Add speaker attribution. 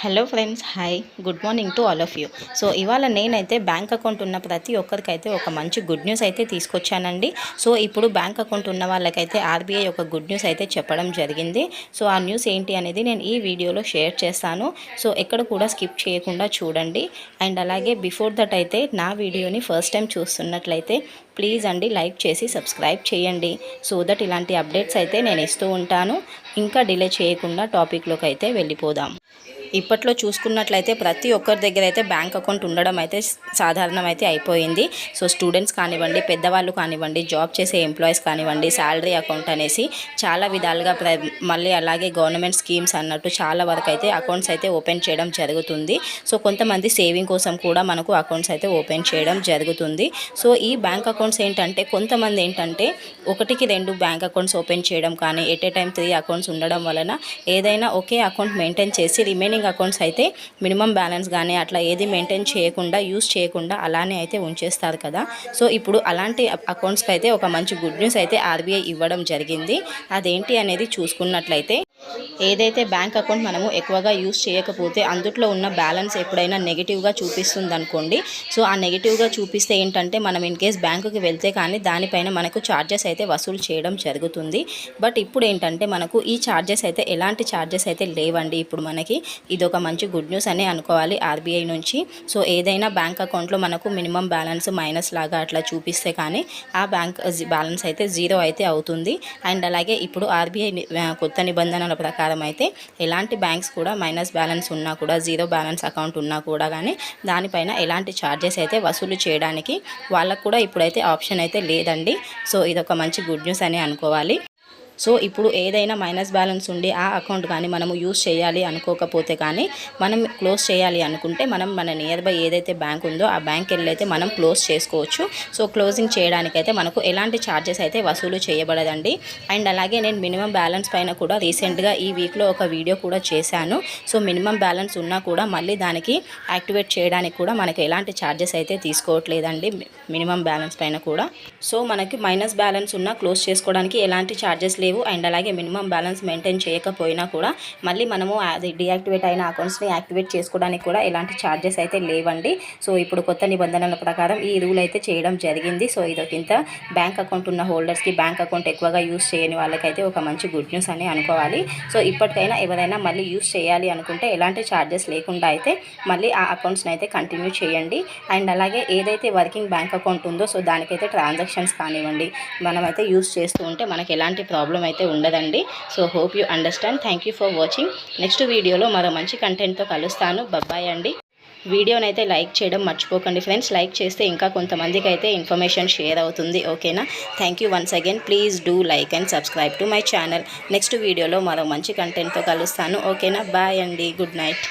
Speaker 1: Hello friends hi. Good morning to all of you. So ఇవాళ నేనైతే bank account ఉన్న ప్రతి ఒక్కరికైతే ఒక మంచి గుడ్ న్యూస్ అయితే తీసుకొచ్చానండి. సో ఇప్పుడు బ్యాంక్ అకౌంట్ ఉన్న వాళ్ళకైతే ఆర్బీఐ ఒక గుడ్ న్యూస్ అయితే చెప్పడం జరిగింది. సో ఆ న్యూస్ ఏంటి అనేది నేను ఈ వీడియోలో షేర్ చేస్తాను. సో ఎక్కడ కూడా స్కిప్ చేయకుండా చూడండి. అండ్ అలాగే బిఫోర్ దట్ అయితే నా వీడియోని ఫస్ట్ టైం చూస్తున్నట్లయితే ప్లీజ్ అండి లైక్ చేసి సబ్స్క్రైబ్ చేయండి. సో దట్ ఇలాంటి అప్డేట్స్ అయితే నేను ఇస్తూ ఉంటాను. ఇంకా డిలే చేయకుండా టాపిక్లోకి అయితే వెళ్ళిపోదాం. ఇప్పట్లో చూసుకున్నట్లయితే ప్రతి ఒక్కరి దగ్గర అయితే బ్యాంక్ అకౌంట్ ఉండడం అయితే సాధారణం అయితే అయిపోయింది. సో స్టూడెంట్స్ కానివ్వండి పెద్దవాళ్ళు కానివ్వండి జాబ్ చేసే ఎంప్లాయీస్ కానివ్వండి శాలరీ అకౌంట్ అనేసి చాలా విధాలుగా ప్ర మళ్ళీ అలాగే గవర్నమెంట్ స్కీమ్స్ అన్నట్టు చాలా వరకు అయితే అకౌంట్స్ అయితే ఓపెన్ చేయడం జరుగుతుంది. సో కొంతమంది సేవింగ్ కోసం కూడా మనకు అకౌంట్స్ అయితే ఓపెన్ చేయడం జరుగుతుంది. సో ఈ బ్యాంక్ అకౌంట్స్ ఏంటంటే కొంతమంది ఏంటంటే ఒకటికి రెండు బ్యాంక్ అకౌంట్స్ ఓపెన్ చేయడం కానీ at a time three accounts ఉండడం వలన ఏదైనా ఒకే అకౌంట్ మెయింటైన్ చేసి రిమైనింగ్ అకౌంట్స్ అయితే మినిమం బ్యాలెన్స్ కానీ అట్లా ఏది మెయింటైన్ చేయకుండా యూస్ చేయకుండా అలానే అయితే ఉంచేస్తారు కదా. సో ఇప్పుడు అలాంటి అకౌంట్స్కి అయితే ఒక మంచి గుడ్ న్యూస్ అయితే ఆర్బీఐ ఇవ్వడం జరిగింది. అదేంటి అనేది చూసుకున్నట్లయితే ఏదైతే బ్యాంక్ అకౌంట్ మనము ఎక్కువగా యూస్ చేయకపోతే అందుట్లో ఉన్న బ్యాలెన్స్ ఎప్పుడైనా నెగిటివ్గా చూపిస్తుంది అనుకోండి సో ఆ నెగిటివ్గా చూపిస్తే ఏంటంటే మనం ఇన్ కేస్ బ్యాంకుకి వెళ్తే కానీ దానిపైన మనకు ఛార్జెస్ అయితే వసూలు చేయడం జరుగుతుంది. బట్ ఇప్పుడు ఏంటంటే మనకు ఈ ఛార్జెస్ అయితే ఎలాంటి ఛార్జెస్ అయితే లేవండి. ఇప్పుడు మనకి ఇది ఒక మంచి గుడ్ న్యూస్ అని అనుకోవాలి ఆర్బీఐ నుంచి. సో ఏదైనా బ్యాంక్ అకౌంట్లో మనకు మినిమం బ్యాలెన్స్ మైనస్ లాగా అట్లా చూపిస్తే కానీ ఆ బ్యాంక్ బ్యాలెన్స్ అయితే జీరో అయితే అవుతుంది. అండ్ అలాగే ఇప్పుడు ఆర్బీఐ కొత్త నిబంధనల ప్రకారం అయితే ఎలాంటి బ్యాంక్స్ కూడా మైనస్ బ్యాలెన్స్ ఉన్నా కూడా జీరో బ్యాలెన్స్ అకౌంట్ ఉన్నా కూడా కానీ దానిపైన ఎలాంటి ఛార్జెస్ అయితే వసూలు చేయడానికి వాళ్ళకు కూడా ఇప్పుడైతే ఆప్షన్ అయితే లేదండి. సో ఇదొక మంచి గుడ్ న్యూస్ అని అనుకోవాలి. సో ఇప్పుడు ఏదైనా మైనస్ బ్యాలెన్స్ ఉండి ఆ అకౌంట్ కానీ మనము యూస్ చేయాలి అనుకోకపోతే కానీ మనం క్లోజ్ చేయాలి అనుకుంటే మనం మన నియర్ బై ఏదైతే బ్యాంక్ ఉందో ఆ బ్యాంక్ వెళ్ళి అయితే మనం క్లోజ్ చేసుకోవచ్చు. సో క్లోజింగ్ చేయడానికైతే మనకు ఎలాంటి ఛార్జెస్ అయితే వసూలు చేయబడదండి. అండ్ అలాగే నేను మినిమం బ్యాలెన్స్ పైన కూడా రీసెంట్గా ఈ వీక్లో ఒక వీడియో కూడా చేశాను. సో మినిమం బ్యాలెన్స్ ఉన్నా కూడా మళ్ళీ దానికి యాక్టివేట్ చేయడానికి కూడా మనకి ఎలాంటి ఛార్జెస్ అయితే తీసుకోవట్లేదండి మినిమం బ్యాలెన్స్ పైన కూడా. సో మనకి మైనస్ బ్యాలెన్స్ ఉన్నా క్లోజ్ చేసుకోవడానికి ఎలాంటి ఛార్జెస్ లేవు అండ్ అలాగే మినిమం బ్యాలెన్స్ మెయింటైన్ చేయకపోయినా కూడా మళ్ళీ మనము అది డియాక్టివేట్ అయిన అకౌంట్స్ని యాక్టివేట్ చేసుకోవడానికి కూడా ఎలాంటి ఛార్జెస్ అయితే లేవండి. సో ఇప్పుడు కొత్త నిబంధనల ప్రకారం ఈ రూల్ అయితే చేయడం జరిగింది. సో ఇది ఇంత బ్యాంక్ అకౌంట్ ఉన్న హోల్డర్స్కి బ్యాంక్ అకౌంట్ ఎక్కువగా యూస్ చేయని వాళ్ళకైతే ఒక మంచి గుడ్ న్యూస్ అని అనుకోవాలి. సో ఇప్పటికైనా ఎవరైనా మళ్ళీ యూస్ చేయాలి అనుకుంటే ఎలాంటి ఛార్జెస్ లేకుండా అయితే మళ్ళీ ఆ అకౌంట్స్ని అయితే కంటిన్యూ చేయండి. అండ్ అలాగే ఏదైతే వర్కింగ్ బ్యాంక్ అకౌంట్ ఉందో సో దానికైతే ట్రాన్సాక్షన్స్ కానివ్వండి. మనమైతే యూస్ చేస్తూ ఉంటే మనకి ఎలాంటి ప్రాబ్లం అయితే ఉండదండి. So hope you understand thank you for watching next వీడియోలో మరో మంచి కంటెంట్తో కలుస్తాను. బబ్బాయ్ అండి. వీడియోని అయితే లైక్ చేయడం మర్చిపోకండి ఫ్రెండ్స్. లైక్ చేస్తే ఇంకా కొంతమందికి అయితే ఇన్ఫర్మేషన్ షేర్ అవుతుంది. ఓకేనా? Thank you once again please do like and subscribe to my channel next వీడియోలో మరో మంచి కంటెంట్తో కలుస్తాను. ఓకేనా? బాయ్ అండి. Good night